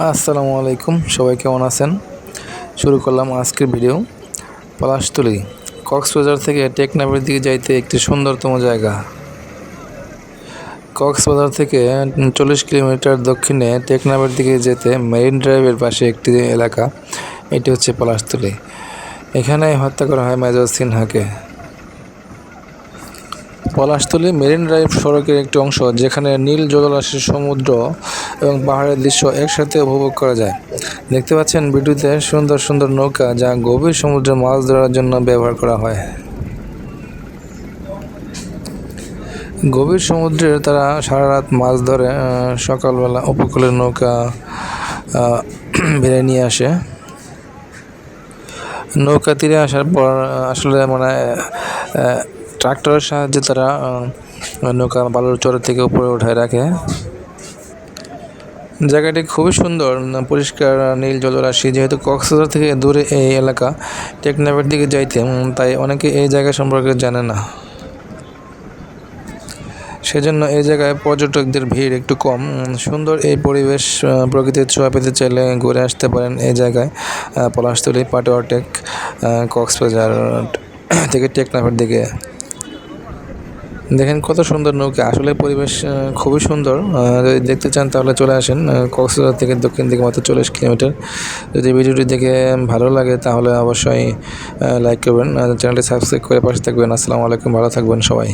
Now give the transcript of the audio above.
আসসালামু আলাইকুম, সবাই কেমন আছেন? শুরু করলাম আজকের ভিডিও। পলাশতলি, কক্সবাজার থেকে টেকনাফের দিকে যাইতে একটি সুন্দরতম জায়গা। কক্সবাজার থেকে চল্লিশ কিলোমিটার দক্ষিণে টেকনাফের দিকে যেতে মেরিন ড্রাইভের পাশে একটি এলাকা, এটি হচ্ছে পলাশতলি। এখানে হত্যা করা হয় মেজর সিনহাকে। পলাশতলী মেরিন ড্রাইভ সড়কের একটি অংশ, যেখানে নীল জলরাশির সমুদ্র এবং পাহাড়ের দৃশ্য একসাথে উপভোগ করা যায়। দেখতে পাচ্ছেন ভিডিওতে সুন্দর সুন্দর নৌকা যা গভীর সমুদ্রে মাছ ধরার জন্য ব্যবহার করা হয়। গভীর সমুদ্রে তারা সারা রাত মাছ ধরে সকালবেলা উপকূলের নৌকা বেড়ে নিয়ে আসে। নৌকা তীরে আসার পর আসলে মানে ট্রাক্টরের সাহায্যে তারা নৌকা বালুর চর থেকে উপরে উঠায় রাখে। জায়গাটি খুবই সুন্দর, পরিষ্কার, নীল জলরাশি। যেহেতু কক্সবাজার থেকে দূরে এই এলাকা, টেকনাফের দিকে যাইতে তাই অনেকে এই জায়গা সম্পর্কে জানে না। সেজন্য এই জায়গায় পর্যটকদের ভিড় একটু কম। সুন্দর এই পরিবেশ প্রকৃতির ছোঁয়া পেতে চাইলে ঘুরে আসতে পারেন এই জায়গায় পলাশতলি পাটোয়াটেক কক্সবাজার থেকে টেকনাফের দিকে। দেখেন কত সুন্দর নৌকা। আসলে পরিবেশ খুবই সুন্দর। যদি দেখতে চান তাহলে চলে আসেন কক্সবাজার থেকে দক্ষিণ দিকে মাত্র চল্লিশ কিলোমিটার। যদি ভিডিওটি দেখে ভালো লাগে তাহলে অবশ্যই লাইক করবেন চ্যানেলটি সাবস্ক্রাইব করে পাশে থাকবেন। আসসালামু আলাইকুম, ভালো থাকবেন সবাই।